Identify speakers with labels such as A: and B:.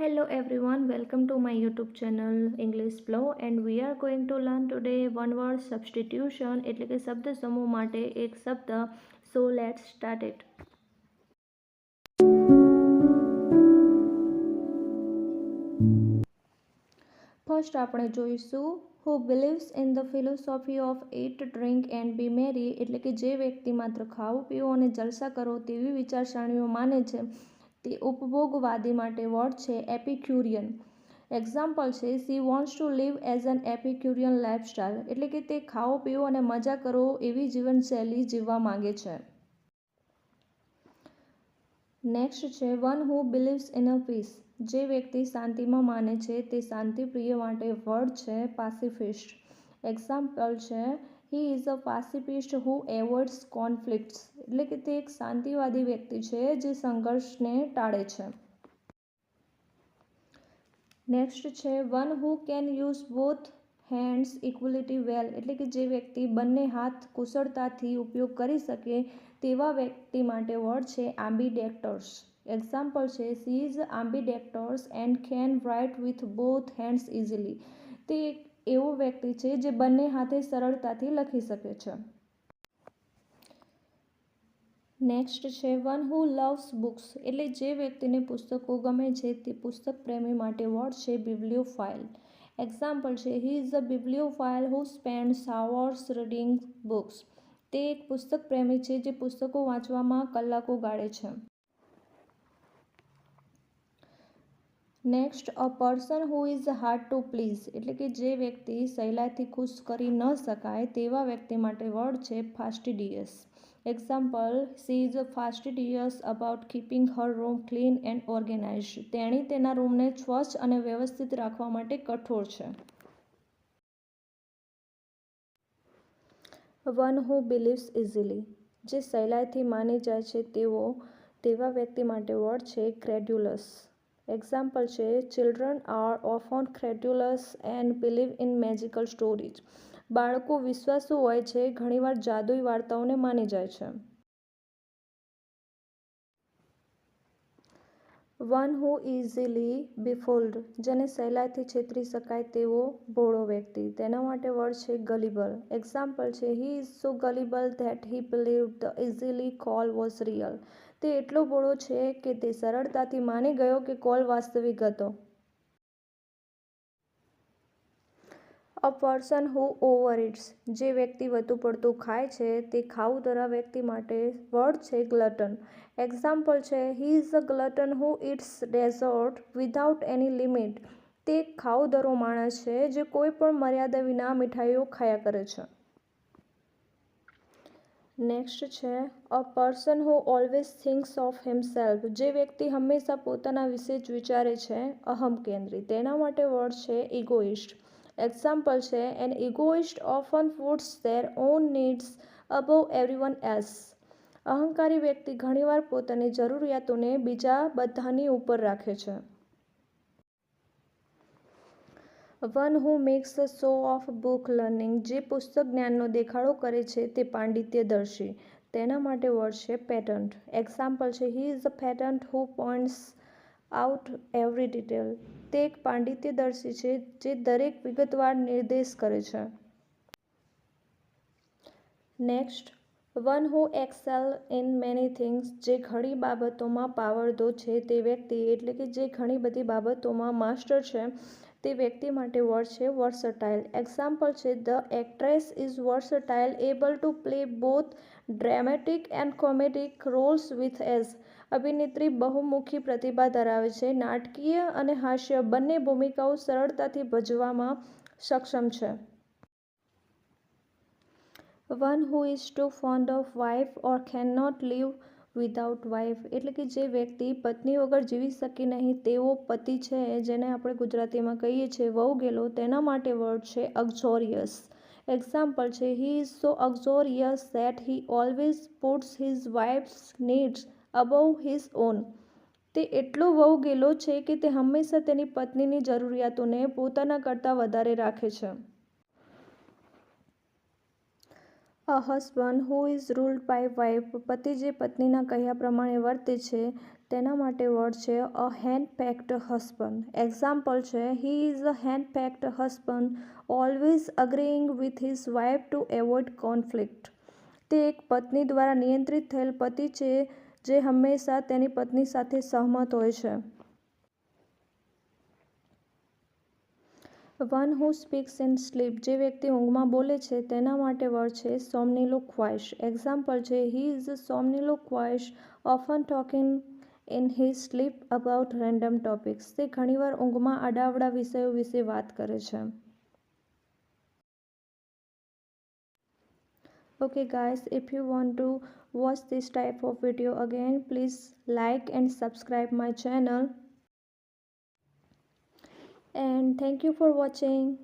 A: Hello everyone, welcome to my YouTube channel English Flow and we are going to learn today one word substitution એટલે કે શબ્દ સમૂહ માટે એક શબ્દ so let's start it. First આપણે જોઈશું who believes in the philosophy of eat drink and be merry એટલે કે જે વ્યક્તિ માત્ર ખાવું પીવું અને જલસા કરો તેવી વિચારસરણીઓ માને છે તે ઉપભોગવાદી માટે વર્ડ છે? એપિક્યુરિયન. એક્ઝામ્પલ છે she wants to live as an Epicurean lifestyle એટલે કે તે ખાવો પીવો અને મજા કરો એવી જીવનશૈલી જીવવા માંગે છે. નેક્સ્ટ છે one who believes in a peace જે વ્યક્તિ શાંતિમાં માને છે, તે શાંતિપ્રિય માટે વર્ડ છે પાસિફિસ્ટ એક્ઝામ્પલ છે he is a પાસિફિસ્ટ who એવોઇડ્સ conflicts એટલે કે તે એક શાંતિવાદી વ્યક્તિ છે જે સંઘર્ષને ટાળે છે. નેક્સ્ટ છે one who can use both hands equality well એટલે કે જે વ્યક્તિ બંને હાથ કુશળતાથી ઉપયોગ કરી શકે તેવા વ્યક્તિ માટે વર્ડ છે આંબી ડેક્ટર્સ એક્ઝામ્પલ છે she is ambidextrous and can write with both hands easily તે એક એવો વ્યક્તિ છે જે બંને હાથે સરળતાથી લખી શકે છે. નેક્સ્ટ છે વન હુ લવ્સ બુક્સ એટલે જે વ્યક્તિને પુસ્તકો ગમે છે, તે પુસ્તક પ્રેમી માટે વર્ડ છે બિબ્લિયોફાઇલ એક્ઝામ્પલ છે he is a bibliophile who spends hours reading books તે એક પુસ્તક પ્રેમી છે, જે પુસ્તકો વાંચવામાં કલાકો ગાળે છે. Next a person who is hard to please એટલે કે જે વ્યક્તિ સહેલાઈથી ખુશ કરી ન શકાય, તેવા વ્યક્તિ માટે વર્ડ છે fastidious example she is fastidious about keeping her room clean and organize તેણી તેના રૂમને સ્વચ્છ અને વ્યવસ્થિત રાખવા માટે કઠોર છે. વન હુ બિલીવ્સ ઇઝીલી જે સહેલાઈથી માની જાય છે, તેઓ તેવા વ્યક્તિ માટે વર્ડ છે ક્રેડ્યુલસ એક્ઝામ્પલ છે children are often credulous and believe in magical stories બાળકો વિશ્વાસુ હોય છે, ઘણીવાર જાદુઈ વાર્તાઓને માની જાય છે. વન હુ ઇઝીલી બિફોલ્ડ જેને સહેલાઈથી છેતરી શકાય તેવો ભોળો વ્યક્તિ. તેના માટે વર્ડ છે ગલીબલ એક્ઝામ્પલ છે he is so gullible that he believe the easily call was real તે એટલો ભોળો છે કે તે સરળતાથી માની ગયો કે કોલ વાસ્તવિક હતો. A person who overeats. જે વ્યક્તિ વધુ પડતું ખાય છે, તે ખાવું ધરા વ્યક્તિ માટે વર્ડ છે ગ્લટન. એક્ઝામ્પલ છે he is a glutton who eats dessert without any limit તે ખાઉધરો માણસ છે, જે કોઈ પણ મર્યાદા વિના મીઠાઈઓ ખાયા કરે છે. નેક્સ્ટ છે a person who always thinks of himself જે વ્યક્તિ હંમેશા પોતાના વિશે જ વિચારે છે, અહમ કેન્દ્રી તેના માટે વર્ડ છે ઇગોઇસ્ટ એક્ઝામ્પલ છે an egoist often puts their own needs above everyone else અહંકારી વ્યક્તિ ઘણીવાર પોતાની જરૂરિયાતોને બીજા બધાની ઉપર રાખે છે. One who makes a show of book learning જે પુસ્તક જ્ઞાનનો દેખાડો કરે છે, તે પાંડિત્યદર્શી. તેના માટે વર્ડ છે પેટન્ટ એક્ઝામ્પલ છે he is a pedant who points out every detail. તે એક પાંડિત્યદર્શી છે, જે દરેક વિગતવાર નિર્દેશ કરે છે. Next, one who excel in many things, જે ઘણી બાબતોમાં પાવરદો છે તે વ્યક્તિ, એટલે કે જે ઘણી બધી બાબતોમાં માસ્ટર છે, તે વ્યક્તિ માટે વર્ડ છે વર્સટાઇલ એક્ઝામ્પલ છે the actress is versatile able to play both dramatic and comedic roles with ease અભિનેત્રી બહુમુખી પ્રતિભા ધરાવે છે. નાટકીય અને હાસ્ય બંને ભૂમિકાઓ સરળતાથી ભજવામાં સક્ષમ છે. One who is too fond of wife or can not live without wife એટલે કે જે વ્યક્તિ પત્ની વગર જીવી શકે નહીં તેવો પતિ છે, જેને આપણે ગુજરાતીમાં કહીએ છીએ વહુ ગેલો. તેના માટે વર્ડ છે અક્ઝોરિયસ એક્ઝામ્પલ છે he is so uxorious that he always puts his wife's needs above his own. તે એટલો વહુ ગેલો છે કે તે હંમેશા તેની પત્નીની જરૂરિયાતોને પોતાના કરતાં વધારે રાખે છે. A husband who is ruled by wife પતિ જે પત્નીના કહ્યા પ્રમાણે વર્તે છે, તેના માટે વર્ડ છે, a henpecked husband. Example છે, he is a henpecked husband, always agreeing with his wife to avoid conflict. તે એક પત્ની દ્વારા નિયંત્રિત થયેલ પતિ છે જે હંમેશા તેની પત્ની સાથે સહમત હોય છે. One who speaks in sleep જે વ્યક્તિ ઊંઘમાં બોલે છે, તેના માટે વર્ડ છે સોમનીલો ખ્વાઇશ એક્ઝામ્પલ છે he is somniloquist often talking in he sleep about random topics તે ઘણીવાર ઊંઘમાં આડાવડા વિષયો વિશે વાત કરે છે. Okay guys if you want to watch this type of video again. Please like and subscribe my channel. And thank you for watching